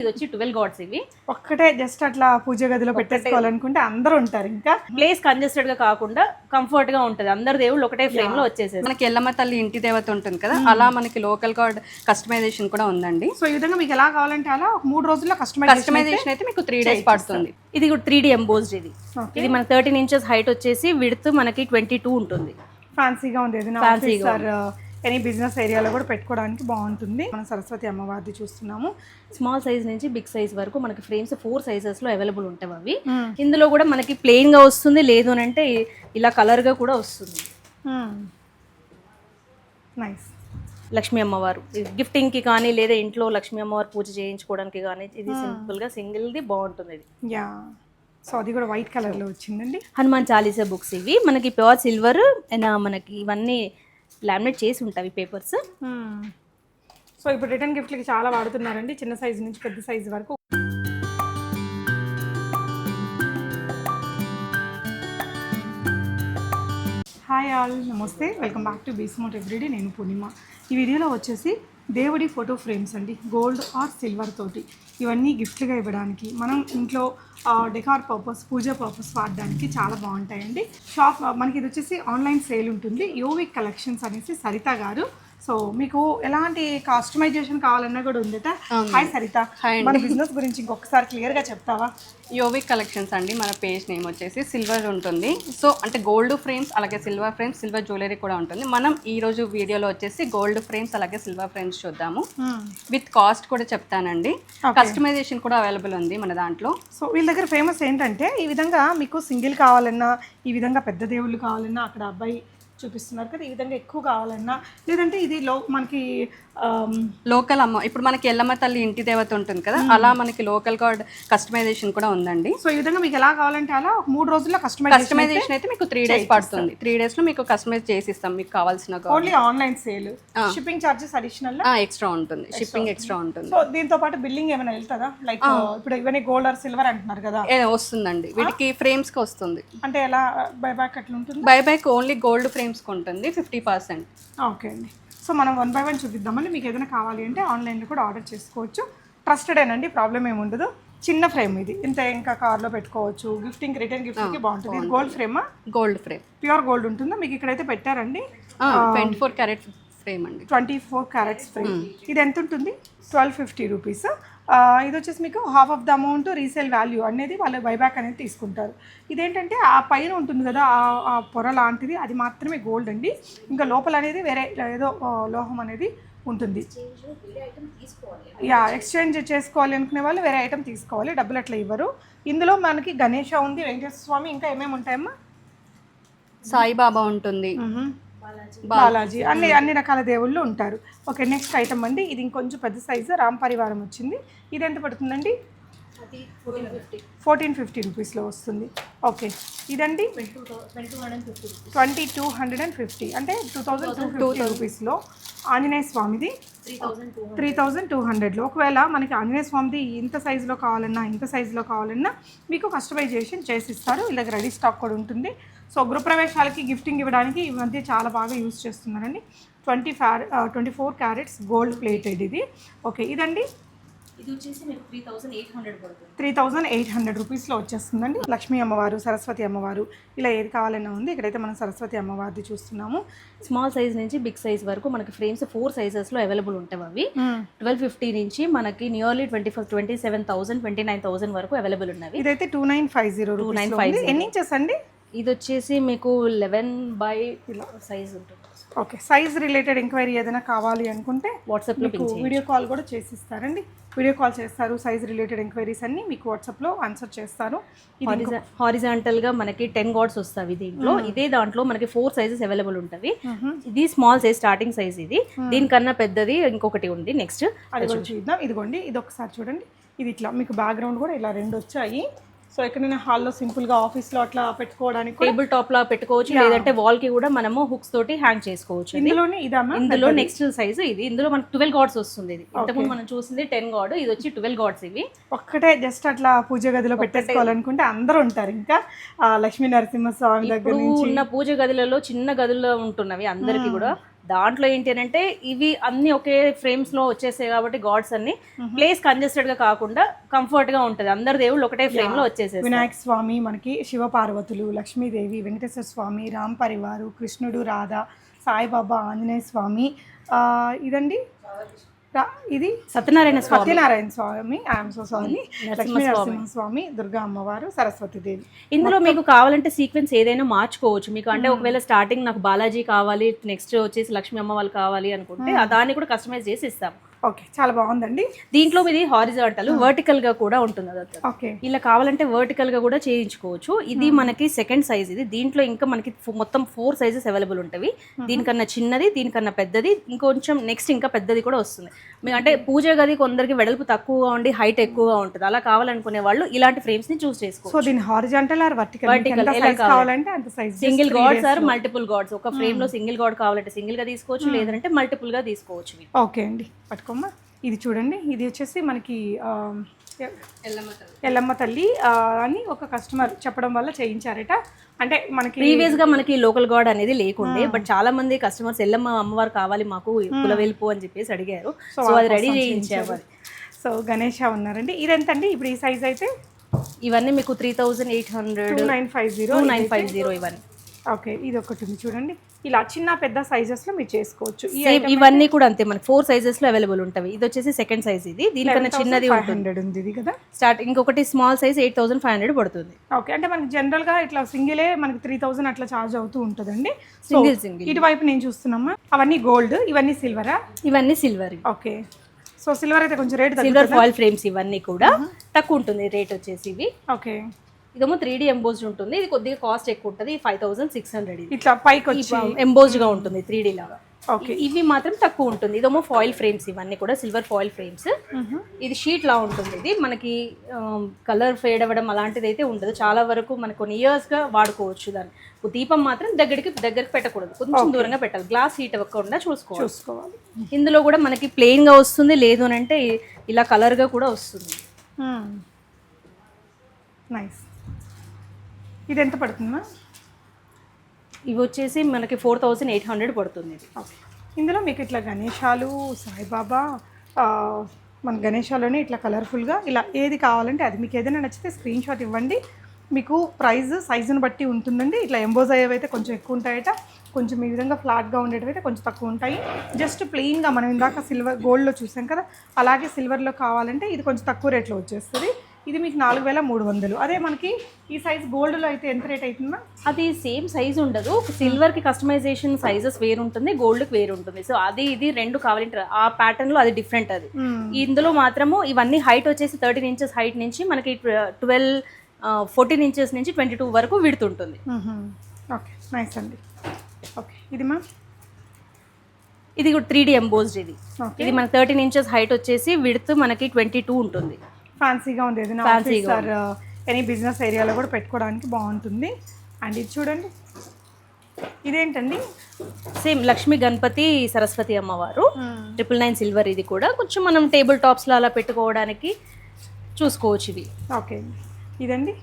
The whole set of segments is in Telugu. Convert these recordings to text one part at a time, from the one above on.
ఇది వచ్చి ట్వెల్వ్ గాడ్స్ ఇవి. ఒక్కటే జస్ట్ అట్లా పూజ గదిలో పెట్టేసుకోవాలనుకుంటే అందరూ ఉంటారు ఇంకా. ప్లేస్ కంజెస్టెడ్గా కాకుండా కంఫర్ట్గా ఉంటది. అందరు దేవుళ్ళు ఒకటే ఫ్రేమ్లో వచ్చేసేది మనకి ఎల్లమ్మ తల్లి ఇంటి దేవత ఉంటుంది కదా అలా మనకి లోకల్ గార్డ్ కస్టమైజేషన్ కూడా ఉందండి. సో ఈ విధంగా మీకు ఎలా కావాలంటే అలా ఒక మూడు రోజుల్లో కస్టమైజ్ కస్టమైజేషన్ అయితే మీకు త్రీ డేస్ పడుతుంది. ఇది కూడా త్రీ డి ఎంబోజ్డ్ ఇది. ఇది మన థర్టీన్ ఇంచెస్ హైట్ వచ్చేసి విడ్త్ మనకి ట్వంటీ టూ ఉంటుంది ఫ్యాన్సీగా ఉంది. ఆర్ ఎనీ బిజినెస్ ఏరియాలో కూడా పెట్టుకోవడానికి బాగుంటుంది. మనం సరస్వతి అమ్మవారిది చూస్తున్నాము. స్మాల్ సైజ్ నుంచి బిగ్ సైజ్ వరకు మనకి ఫ్రేమ్స్ ఫోర్ సైజెస్లో అవైలబుల్ ఉంటాయి అవి. ఇందులో కూడా మనకి ప్లెయిన్గా వస్తుంది లేదు అని అంటే ఇలా కలర్గా కూడా వస్తుంది. నైస్ లక్ష్మీ అమ్మవారు. గిఫ్టింగ్కి కానీ లేదా ఇంట్లో లక్ష్మీ అమ్మవారు పూజ చేయించుకోవడానికి కానీ ఇది సింపుల్గా సింగిల్ ది బాగుంటుంది ఇది. యా సో అది కూడా వైట్ కలర్లో వచ్చిందండి. హనుమాన్ చాలీసా బుక్స్ ఇవి. మనకి ప్యూర్ సిల్వర్ మనకి ఇవన్నీ లామినేట్ చేసి ఉంటాయి పేపర్స్ సో ఇప్పుడు రిటర్న్ గిఫ్ట్లకి చాలా వాడుతున్నారండి. చిన్న సైజు నుంచి పెద్ద సైజు వరకు. హాయ్ ఆల్ నమస్తే. వెల్కమ్ బ్యాక్ టు బీస్మోట్ ఎవ్రీడే నేను పూర్ణిమ. ఈ వీడియోలో వచ్చేసి దేవుడి ఫోటో ఫ్రేమ్స్ అండి. గోల్డ్ ఆర్ సిల్వర్ తోటి. ఇవన్నీ గిఫ్ట్గా ఇవ్వడానికి మనం ఇంట్లో డెకార్ పర్పస్ పూజ పర్పస్ వాడడానికి చాలా బాగుంటాయండి. షాప్ మనకి ఇది వచ్చేసి ఆన్లైన్ సేల్ ఉంటుంది. యోవిక్ కలెక్షన్స్ అనేసి సరిత గారు సో మీకు ఎలాంటి కస్టమైజేషన్ కావాలన్నా కూడా ఉందట హాయ్ సరిత. మన బిజినెస్ గురించి ఇంకొకసారి క్లియర్గా చెప్తావా? యోవిక్ కలెక్షన్స్ అండి. మన పేజ్ నేమ్ వచ్చేసి సిల్వర్ ఉంటుంది. సో అంటే గోల్డ్ ఫ్రేమ్స్ అలాగే సిల్వర్ ఫ్రేమ్స్ సిల్వర్ జ్యువెలరీ కూడా ఉంటుంది. మనం ఈ రోజు వీడియోలో వచ్చేసి గోల్డ్ ఫ్రేమ్స్ అలాగే సిల్వర్ ఫ్రేమ్స్ చూద్దాము. విత్ కాస్ట్ కూడా చెప్తానండి. కస్టమైజేషన్ కూడా అవైలబుల్ ఉంది మన దాంట్లో. సో వీళ్ళ దగ్గర ఫేమస్ ఏంటంటే ఈ విధంగా మీకు సింగిల్ కావాలన్నా ఈ విధంగా పెద్ద దేవుళ్ళు కావాలన్నా అక్కడ అబ్బాయి చూపిస్తున్నారు కదా ఈ విధంగా ఎక్కువ కావాలన్నా లేదంటే ఇది లో మనకి లోకల్ అమ్మ ఇప్పుడు మనకి ఎల్లమ్మ తల్లి ఇంటి దేవత ఉంటుంది కదా అలా మనకి లోకల్ గార్డ్ కస్టమైజేషన్ కూడా ఉందండి. సో ఈ విధంగా మీకు ఎలా కావాలంటే అలా ఒక మూడు రోజుల్లో కస్టమైజ్ కస్టమైజేషన్ అయితే మీకు త్రీ డేస్ పడుతుంది. త్రీ డేస్లో మీకు కస్టమైజ్ చేసి ఇస్తాం మీకు కావాల్సిన only online sale shipping charges additional extra ఉంటుంది. షిప్పింగ్ ఎక్స్ట్రా ఉంటుంది. సో దీంతో పాటు బిల్లింగ్ ఏమైనా వెళ్తుందా? లైక్ ఇప్పుడు ఇవన్నీ గోల్డ్ ఆర్ సిల్వర్ అంటున్నారు కదా. వస్తుందండి. వీటికి ఫ్రేమ్స్కి వస్తుంది. అంటే ఎలా బై బ్యాక్ అట్లా ఉంటుంది? Buy back only gold frames కి ఉంటుంది ఫిఫ్టీ పర్సెంట్ ఓకే అండి. సో మనం వన్ బై వన్ చూపిద్దామండి. మీకు ఏదైనా కావాలి అంటే ఆన్లైన్లో కూడా ఆర్డర్ చేసుకోవచ్చు. ట్రస్టెడేనండి ప్రాబ్లం ఏమి ఉండదు. చిన్న ఫ్రేమ్ ఇది. ఇంత ఇంకా కార్లో పెట్టుకోవచ్చు. గిఫ్టింగ్ రిటర్న్ గిఫ్ట్కి బాగుంటుంది. ఇది గోల్డ్ ఫ్రేమా గోల్డ్ ఫ్రేమ్ ప్యూర్ గోల్డ్ ఉంటుందా? మీకు ఇక్కడైతే పెట్టారండి. ట్వంటీ ఫోర్ క్యారెట్ ఫ్రేమ్ అండి. ట్వంటీ ఫోర్ క్యారెట్స్ ఫ్రేమ్ ఇది ఎంత ఉంటుంది? ట్వెల్వ్ ఫిఫ్టీ రూపీస్ ఇది వచ్చేసి మీకు half of the amount resale value అనేది వాళ్ళు బైబ్యాక్ అనేది తీసుకుంటారు. ఇదేంటంటే ఆ పైన ఉంటుంది కదా ఆ- పొర లాంటిది అది మాత్రమే గోల్డ్ అండి. ఇంకా లోపల అనేది వేరే ఏదో లోహం అనేది ఉంటుంది. యా ఎక్స్చేంజ్ చేసుకోవాలి అనుకునే వాళ్ళు వేరే ఐటమ్ తీసుకోవాలి డబ్బులు అట్లా ఇవ్వరు. ఇందులో మనకి గణేష ఉంది వెంకటేశ్వర స్వామి ఇంకా ఏమేమి ఉంటాయమ్మా? సాయిబాబా ఉంటుంది. బాలాజీ. అన్ని అన్ని రకాల దేవుళ్ళు ఉంటారు. ఓకే నెక్స్ట్ ఐటమ్ అండి. ఇది ఇంకొంచెం పెద్ద సైజు రామ్ పరివారం వచ్చింది. ఇది ఎంత పడుతుందండి? ఫోర్టీన్ ఫిఫ్టీ రూపీస్లో వస్తుంది. ఓకే ఇదండి? Twenty two hundred and fifty అంటే టూ థౌజండ్ టూ ఫిఫ్టీ రూపీస్లో ఆంజనేయ స్వామిది త్రీ థౌజండ్ టూ హండ్రెడ్లో ఒకవేళ మనకి ఆంజనేయ స్వామిది ఇంత సైజులో కావాలన్నా ఇంత సైజులో కావాలన్నా మీకు కస్టమైజేషన్ చేసి ఇస్తారు. దగ్గర రెడీ స్టాక్ కూడా ఉంటుంది. సో గృహప్రవేశాలకి గిఫ్టింగ్ ఇవ్వడానికి ఈ మధ్య చాలా బాగా యూస్ చేస్తున్నారండి. Twenty four twenty four carats gold plated ఇది. ఓకే ఇదండి. ఇది వచ్చేసి మీకు త్రీ థౌసండ్ ఎయిట్ హండ్రెడ్ పడుతుంది. త్రీ థౌజండ్ ఎయిట్ హండ్రెడ్ రూపీస్లో వచ్చేస్తుందండి. లక్ష్మీ అమ్మవారు సరస్వతి అమ్మవారు ఇలా ఏది కావాలన్నా ఉంది. ఇక్కడైతే మనం సరస్వతి అమ్మవారిది చూస్తున్నాము. స్మాల్ సైజ్ నుంచి బిగ్ సైజ్ వరకు మనకి ఫ్రేమ్స్ ఫోర్ సైజెస్లో అవైలబుల్ ఉంటాయి అవి. ట్వెల్వ్ ఫిఫ్టీ నుంచి మనకి nearly twenty four twenty seven thousand twenty nine thousand వరకు అవైలబుల్ ఉన్నవి. ఇదైతే two nine five zero nine five ఎన్ని ఇంచెస్ అండి? ఇది వచ్చేసి మీకు లెవెన్ బై సైజ్ ఉంటుంది. ఓకే సైజ్ రిలేటెడ్ ఎంక్వైరీ ఏదైనా కావాలి అనుకుంటే వాట్సాప్లో మీకు వీడియో కాల్ కూడా చేసిస్తారండి. వీడియో కాల్ చేస్తారు సైజ్ రిలేటెడ్ ఎంక్వైరీస్ అన్ని మీకు వాట్సాప్లో ఆన్సర్ చేస్తారు. ఇది హారిజాంటల్గా మనకి టెన్ గాడ్స్ వస్తాయి దీంట్లో ఇదే దాంట్లో మనకి ఫోర్ సైజెస్ అవైలబుల్ ఉంటవి ఇది స్మాల్ సైజ్ స్టార్టింగ్ సైజ్ ఇది. దీనికన్నా పెద్దది ఇంకొకటి ఉంది. నెక్స్ట్ అది చూద్దాం. ఇదిగోండి ఇది ఒకసారి చూడండి. ఇది ఇట్లా మీకు బ్యాక్గ్రౌండ్ కూడా ఇలా రెండు వచ్చాయి. సో ఎక్కడైనా హాల్లో సింపుల్గా ఆఫీస్లో అట్లా పెట్టుకోవడానికి టేబుల్ టాప్ లా పెట్టుకోవచ్చు లేదంటే వాల్కి కూడా మనము హుక్స్ తోటి హ్యాంగ్ చేసుకోవచ్చు ఇది. ఇందులోనే ఇదమ్మా? ఇందులో నెక్స్ట్ సైజ్ ఇది. ఇందులో మనకి ట్వెల్వ్ గాడ్స్ వస్తుంది ఇది. ఇంతకుముందు మనం చూసింది టెన్ గాడ్ ఇది వచ్చి ట్వెల్వ్ గాడ్స్ ఇవి. ఒక్కటే జస్ట్ అట్లా పూజ గదిలో పెట్టేసుకోవాలనుకుంటే అందరూ ఉంటారు. ఇంకా లక్ష్మీ నరసింహ స్వామి దగ్గర ఉన్న పూజ గదులలో చిన్న గదుల్లో ఉంటున్నవి అందరికి కూడా. దాంట్లో ఏంటి అని అంటే ఇవి అన్ని ఒకే ఫ్రేమ్స్లో వచ్చేసాయి కాబట్టి గాడ్స్ అన్ని ప్లేస్ కంజెస్టెడ్గా కాకుండా కంఫర్ట్గా ఉంటది. అందరు దేవుళ్ళు ఒకటే ఫ్రేమ్లో వచ్చేసేసి వినాయక స్వామి మనకి శివ పార్వతులు లక్ష్మీదేవి వెంకటేశ్వర స్వామి రామ్ పరివారు కృష్ణుడు రాధ సాయిబాబా ఆంజనేయ స్వామి ఇదండి? ఇది Satyanarayana Swami. Satyanarayana Swami I'm so sorry Lakshmi Narasimha Swami. Durga అమ్మవారు సరస్వతి దేవి. ఇందులో మీకు కావాలంటే సీక్వెన్స్ ఏదైనా మార్చుకోవచ్చు. మీకు అంటే ఒకవేళ స్టార్టింగ్ నాకు బాలాజీ కావాలి నెక్స్ట్ వచ్చేసి లక్ష్మీ అమ్మ వాళ్ళు కావాలి అనుకుంటే ఆ దాన్ని కూడా కస్టమైజ్ చేసి ఇస్తాం. ఓకే చాలా బాగుందండి. దీంట్లో ఇది హారిజాంటల్ వర్టికల్గా కూడా ఉంటుంది ఓకే. ఇలా కావాలంటే వర్టికల్గా కూడా చేయించుకోవచ్చు. ఇది మనకి సెకండ్ సైజ్ ఇది. దీంట్లో ఇంకా మనకి మొత్తం ఫోర్ సైజెస్ అవైలబుల్ ఉంటాయి. దీనికన్నా చిన్నది దీనికన్నా పెద్దది ఇంకొంచెం నెక్స్ట్ ఇంకా పెద్దది కూడా వస్తుంది. అంటే పూజ గది కొందరికి వెడల్పు తక్కువగా ఉండి హైట్ ఎక్కువగా ఉంటుంది. అలా కావాలనుకునే వాళ్ళు ఇలాంటి ఫ్రేమ్స్ని చూస్ చేసుకోవచ్చు. సో దీని హారిజాంటల్ ఆర్ వర్టికల్? Vertical, ఎలా సైజ్ కావాలి? కావాలంటే అంత size. Single gods or multiple gods. ఒక ఫ్రేమ్లో సింగిల్ గాడ్ కావాలంటే సింగిల్గా తీసుకోవచ్చు లేదంటే మల్టిపుల్గా తీసుకోవచ్చు. ఓకే అండి. పట్టుకోమ్మా. ఇది చూడండి ఇది వచ్చేసి మనకి ఎల్లమ్మ తల్లి. ఎల్లమ్మ తల్లి ఆ, అని ఒక కస్టమర్ చెప్పడం వల్ల చేయించారట. అంటే మనకి ప్రీవియస్గా మనకి లోకల్ గాడ్ అనేది లేకుండే బట్ చాలా మంది కస్టమర్స్ ఎల్లమ్మ అమ్మవారు కావాలి మాకు కులవెల్పు అని చెప్పేసి అడిగారు. సో అది రెడీ చేయించాము సో గణేష ఉన్నారండి. ఇది ఎంత అండి ఇప్పుడు ఈ సైజ్ అయితే? ఇవన్నీ మీకు three thousand eight hundred nine five zero nine five zero ఇవన్నీ. ఓకే ఇది ఒకటి ఉంది చూడండి. ఇలా చిన్న పెద్ద సైజెస్లో మీరు చేసుకోవచ్చు. ఇవన్నీ కూడా అంతే మనకి ఫోర్ సైజెస్లో అవైలబుల్ ఉంటాయి. ఇది వచ్చేసి సెకండ్ సైజ్ ఇది. దీనికన్నా చిన్నది హండ్రెడ్ ఉంది ఇది కదా? స్టార్ట్ ఇంకొకటి small size eight thousand five hundred పడుతుంది. ఓకే అంటే మనకి జనరల్గా ఇట్లా సింగిలే మనకి త్రీ థౌసండ్ అట్లా చార్జ్ అవుతూ ఉంటుందండి. సింగిల్ సింగిల్ ఇటువైపు నేను చూస్తున్నామా అవన్నీ గోల్డ్ ఇవన్నీ సిల్వరా ఇవన్నీ సిల్వర్ ఓకే. సో సిల్వర్ అయితే కొంచెం రేట్ సిల్వర్ ఫాయిల్ ఫ్రేమ్స్ ఇవన్నీ కూడా తక్కువ ఉంటుంది రేట్ వచ్చేసి ఇవి. ఓకే. ఇదేమో త్రీ డి ఎంబోజ్డ్ ఉంటుంది. ఇది కొద్దిగా కాస్ట్ ఎక్కువ ఉంటుంది. ఫైవ్ థౌసండ్ సిక్స్ హండ్రెడ్ ఇట్లా పైకి వచ్చి ఎంబోజ్డ్గా ఉంటుంది త్రీ డి లాగా. ఓకే ఇవి మాత్రం తక్కువ ఉంటుంది. ఇదేమో ఫాయిల్ ఫ్రేమ్స్ ఇవన్నీ కూడా సిల్వర్ ఫాయిల్ ఫ్రేమ్స్ ఇది షీట్ లా ఉంటుంది ఇది. మనకి కలర్ ఫేడ్ అవ్వడం అలాంటిది అయితే ఉండదు. చాలా వరకు మనకు కొన్ని ఇయర్స్గా వాడుకోవచ్చు దాన్ని. దీపం మాత్రం దగ్గరికి దగ్గరికి పెట్టకూడదు. కొంచెం దూరంగా పెట్టాలి. గ్లాస్ హీట్ అవ్వకుండా చూసుకోవాలి. చూసుకోవాలి. ఇందులో కూడా మనకి ప్లెయిన్గా వస్తుంది. లేదు అని అంటే ఇలా కలర్గా కూడా వస్తుంది. నైస్ ఇది ఎంత పడుతుందా ఇవి వచ్చేసి మనకి ఫోర్ థౌసండ్ ఎయిట్ హండ్రెడ్ పడుతుంది ఇది. ఓకే. ఇందులో మీకు ఇట్లా గణేశాలు సాయిబాబా మన గణేశాలోనే ఇట్లా కలర్ఫుల్గా ఇలా ఏది కావాలంటే అది. మీకు ఏదైనా నచ్చితే స్క్రీన్ షాట్ ఇవ్వండి. మీకు ప్రైస్ సైజుని బట్టి ఉంటుందండి. ఇట్లా ఎంబోజ్ అయ్యేవి అయితే కొంచెం ఎక్కువ ఉంటాయట. కొంచెం ఈ విధంగా ఫ్లాట్గా ఉండేటివి అయితే కొంచెం తక్కువ ఉంటాయి. జస్ట్ ప్లెయిన్గా మనం ఇందాక సిల్వర్ గోల్డ్లో చూసాం కదా. అలాగే సిల్వర్లో కావాలంటే ఇది కొంచెం తక్కువ రేట్లో వచ్చేస్తుంది. ఇది మీకు నాలుగు వేల మూడు వందలు. అదే మనకి ఈ సైజ్ గోల్డ్లో అయితే ఎంత రేట్ అవుతుందా అది సేమ్ సైజ్ ఉండదు. సిల్వర్కి కస్టమైజేషన్ సైజెస్ వేరు ఉంటుంది గోల్డ్కి వేరు ఉంటుంది. సో అది ఇది రెండు కావాలంటే ఆ ప్యాటర్న్లో అది డిఫరెంట్ అది. ఇందులో మాత్రము ఇవన్నీ హైట్ వచ్చేసి థర్టీన్ ఇంచెస్ హైట్ నుంచి మనకి ట్వెల్వ్ ఫోర్టీన్ ఇంచెస్ నుంచి ట్వంటీ టూ వరకు విడుతుంటుంది ఓకే నైస్ అండి. ఓకే ఇది మ్యామ్ ఇది త్రీ డి ఎంబోజ్డ్ ఇది. ఇది మనకి థర్టీన్ ఇంచెస్ హైట్ వచ్చేసి విడుత్ మనకి ట్వంటీ టూ ఉంటుంది. ఫ్యాన్సీగా ఉంది. ఏదైనా ఆఫీస్ ఆర్ ఎనీ బిజినెస్ ఏరియాలో కూడా పెట్టుకోవడానికి బాగుంటుంది. అండ్ ఇది చూడండి. ఇదేంటండి? సేమ్ లక్ష్మీ గణపతి సరస్వతి అమ్మవారు. ట్రిపుల్ నైన్ సిల్వర్ ఇది కూడా. కొంచెం మనం టేబుల్ టాప్స్లో అలా పెట్టుకోవడానికి చూసుకోవచ్చు ఇవి. ఓకే ఇదండి?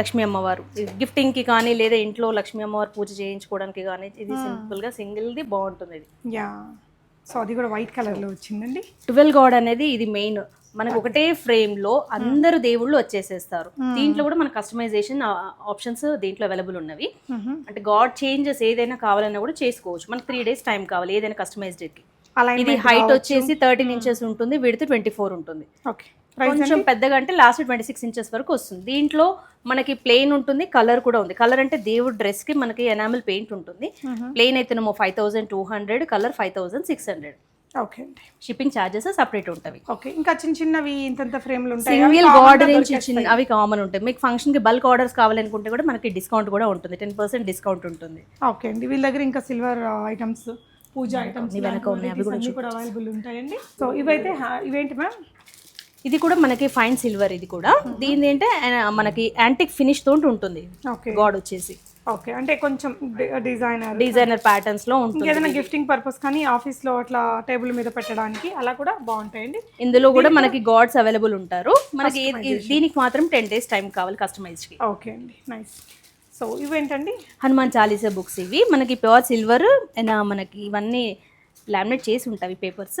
లక్ష్మీ అమ్మవారు. గిఫ్టింగ్కి కానీ లేదా ఇంట్లో లక్ష్మీ అమ్మవారు పూజ చేయించుకోవడానికి కానీ ఇది సింపుల్గా సింగిల్ ది బాగుంటుంది ఇది. యా సో అది కూడా వైట్ కలర్లో వచ్చిందండి. ట్వెల్వ్ గాడ్ అనేది ఇది మెయిన్ మనకు ఒకటే ఫ్రేమ్లో అందరు దేవుళ్ళు వచ్చేసేస్తారు. దీంట్లో కూడా మన కస్టమైజేషన్ ఆప్షన్స్ దీంట్లో అవైలబుల్ ఉన్నవి. అంటే గాడ్ చేంజెస్ ఏదైనా కావాలన్నా కూడా చేసుకోవచ్చు. మనకి త్రీ డేస్ టైం కావాలి ఏదైనా కస్టమైజ్డ్ ఇది హైట్ వచ్చేసి థర్టీన్ ఇంచెస్ ఉంటుంది విడితే ట్వంటీ ఫోర్ ఉంటుంది కొంచెం పెద్దగా అంటే లాస్ట్ ట్వంటీ సిక్స్ ఇంచెస్ వరకు వస్తుంది. దీంట్లో మనకి ప్లెయిన్ ఉంటుంది కలర్ కూడా ఉంది. కలర్ అంటే దేవుడు డ్రెస్కి మనకి ఎనామిల్ పెయింట్ ఉంటుంది. ప్లెయిన్ అయితేనేమో five thousand two hundred colour five thousand six hundred okay అండి. షిప్పింగ్ ఛార్జెస్ సపరేట్ ఉంటాయి ఓకే ఇంకా చిన్న చిన్నవి ఇంతంత ఫ్రేమ్లు ఉంటాయి? సింగిల్ గాడ్ రేంజ్ చిన్న అవి కామన్ ఉంటాయి. మీకు ఫంక్షన్కి బల్క్ ఆర్డర్స్ కావాలనుకుంటే కూడా మనకి డిస్కౌంట్ కూడా ఉంటుంది. టెన్ పర్సెంట్ డిస్కౌంట్ ఉంటుంది. ఓకే అండి. వీళ్ళ దగ్గర ఇంకా సిల్వర్ ఐటమ్స్ పూజ ఐటమ్స్ కూడా అవైలబుల్ ఉంటాయండి. సో ఇవైతే ఇవేంటి మ్యామ్ ఇది కూడా మనకి ఫైన్ సిల్వర్ ఇది కూడా. దీని ఏంటంటే మనకి యాంటిక్ ఫినిష్ తోటి ఉంటుంది. ఓకే. గాడ్ వచ్చేసి. ఓకే అంటే కొంచెం డిజైనర్ డిజైనర్ ప్యాటర్న్స్లో ఉంటుంది. ఇంకేదైనా గిఫ్టింగ్ పర్పస్ కానీ ఆఫీస్లో అట్లా టేబుల్ మీద పెట్టడానికి అలా కూడా బాగుంటాయండి. ఇందులో కూడా మనకి గాడ్స్ అవైలబుల్ ఉంటారు. మనకి దీనికి మాత్రం టెన్ డేస్ టైం కావాలి కస్టమైజ్కి. ఓకే అండి నైస్ సో ఇవేంటండి? హనుమాన్ చాలీసా బుక్స్ ఇవి. మనకి ప్యూర్ సిల్వర్ మనకి ఇవన్నీ లామినేట్ చేసి ఉంటాయి పేపర్స్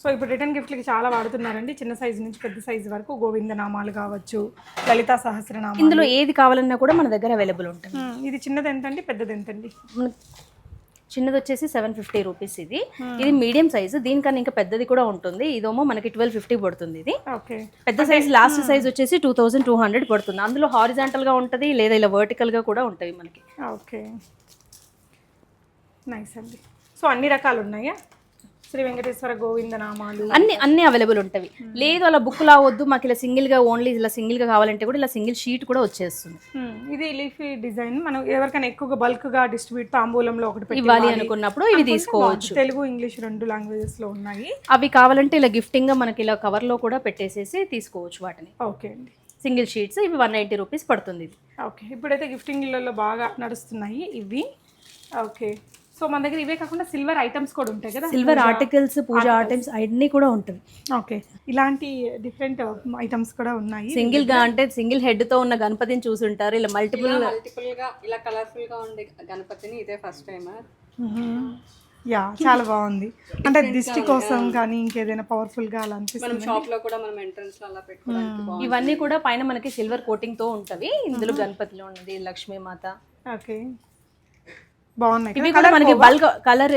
సో ఇప్పుడు రిటర్న్ గిఫ్ట్లకి చాలా వాడుతున్నారండి. చిన్న సైజు నుంచి పెద్ద సైజు వరకు గోవింద నామాలు కావచ్చు లలితా సహస్రనామాలు. ఇందులో ఏది కావాలన్నా కూడా మన దగ్గర అవైలబుల్ ఉంటుంది. ఇది చిన్నది ఎంతండి పెద్దది ఎంతండి? చిన్నది వచ్చేసి సెవెన్ ఫిఫ్టీ రూపీస్ ఇది. ఇది మీడియం సైజు దీనికన్నా ఇంకా పెద్దది కూడా ఉంటుంది. ఇదేమో మనకి ట్వెల్వ్ ఫిఫ్టీ పడుతుంది ఇది. ఓకే. పెద్ద సైజ్ లాస్ట్ సైజ్ వచ్చేసి టూ థౌసండ్ టూ హండ్రెడ్ పడుతుంది. అందులో హారిజాంటల్గా ఉంటుంది లేదా ఇలా వర్టికల్గా కూడా ఉంటాయి మనకి. ఓకే. నైస్ అండి. సో అన్ని రకాలు ఉన్నాయా? శ్రీ వెంకటేశ్వర గోవింద నామాలు. అన్ని అన్ని అవైలబుల్ ఉంటాయి లేదు అలా బుక్ లా వద్దు మాకు ఇలా సింగిల్గా ఓన్లీ ఇలా సింగిల్గా కావాలంటే కూడా ఇలా సింగిల్ షీట్ కూడా వచ్చేస్తుంది. ఇది లీఫీ డిజైన్. మనం ఎవరికైనా ఎక్కువగా బల్క్గా డిస్ట్రిబ్యూట్ తాంబూలంలో ఒకటి ఇవ్వాలి అనుకున్నప్పుడు ఇవి తీసుకోవచ్చు. తెలుగు ఇంగ్లీష్ రెండు లాంగ్వేజెస్లో ఉన్నాయి. అవి కావాలంటే ఇలా గిఫ్టింగ్గా మనకి ఇలా కవర్లో కూడా పెట్టేసేసి తీసుకోవచ్చు వాటిని. ఓకే అండి. సింగిల్ షీట్స్ ఇవి వన్ ఎయిటీ రూపీస్ పడుతుంది ఇది. ఓకే. ఇప్పుడైతే గిఫ్టింగ్లలో బాగా నడుస్తున్నాయి ఇవి. ఓకే. సో మన దగ్గర ఇవే కాకుండా సిల్వర్ ఐటమ్స్ కూడా ఉంటాయి కదా. సిల్వర్ ఆర్టికల్స్ పూజ ఐటమ్స్ అన్ని కూడా ఉంటాయి ఓకే. ఇలాంటి డిఫరెంట్ ఐటమ్స్ కూడా ఉన్నాయి. సింగిల్గా అంటే సింగిల్ హెడ్తో ఉన్న గణపతిని చూసుంటారు ఇలా మల్టిపుల్ మల్టిపుల్గా ఇలా కలర్ఫుల్గా ఉండే గణపతిని ఇదే ఫస్ట్ టైం యా చాలా బాగుంది. అంటే దిష్టి కోసం కానీ ఇంకేదైనా పవర్ఫుల్గా అలా అనిపిస్తుంది. మనం షాప్లో కూడా మనం ఎంట్రన్స్లో అలా పెట్టుకోవడానికి ఇవన్నీ కూడా పైన మనకి సిల్వర్ కోటింగ్తో ఉంటవి ఇందులో గణపతిలో ఉన్నది లక్ష్మీమాత. ఓకే. బాగున్నాయి ఇవి కూడా మనకి బల్క్ కలర్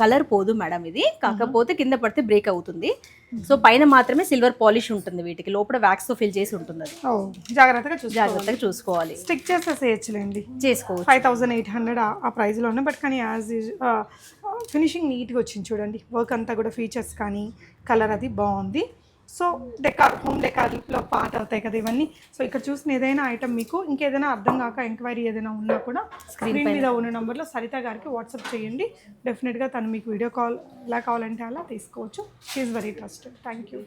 కలర్ పోదు మేడం ఇది. కాకపోతే కింద పడితే బ్రేక్ అవుతుంది. సో పైన మాత్రమే సిల్వర్ పాలిష్ ఉంటుంది వీటికి. లోపల వ్యాక్స్తో ఫిల్ చేసి ఉంటుంది అది జాగ్రత్తగా జాగ్రత్తగా చూసుకోవాలి. స్టిక్ చేసేసేయచ్చులేండి. చేసుకోవచ్చు. ఫైవ్ థౌజండ్ ఎయిట్ హండ్రెడ్ ఆ ప్రైస్లో ఉన్నాయి బట్ కానీ యాజ్ ఫినిషింగ్ నీట్గా వచ్చింది చూడండి. వర్క్ అంతా కూడా ఫీచర్స్ కానీ కలర్ అది బాగుంది. సో డెకార్ హోమ్ డెకార్లో పార్ట్ అవుతాయి కదా ఇవన్నీ. సో ఇక్కడ చూసిన ఏదైనా ఐటమ్ మీకు ఇంకేదైనా అర్థం కాక ఎంక్వైరీ ఏదైనా ఉన్నా కూడా స్క్రీన్ మీద ఉన్న నెంబర్లో సరిత గారికి వాట్సాప్ చేయండి. డెఫినెట్గా తను మీకు వీడియో కాల్ ఎలా కావాలంటే అలా తీసుకోవచ్చు. షీఈ్ వెరీ ట్రస్టెడ్ థ్యాంక్ యూ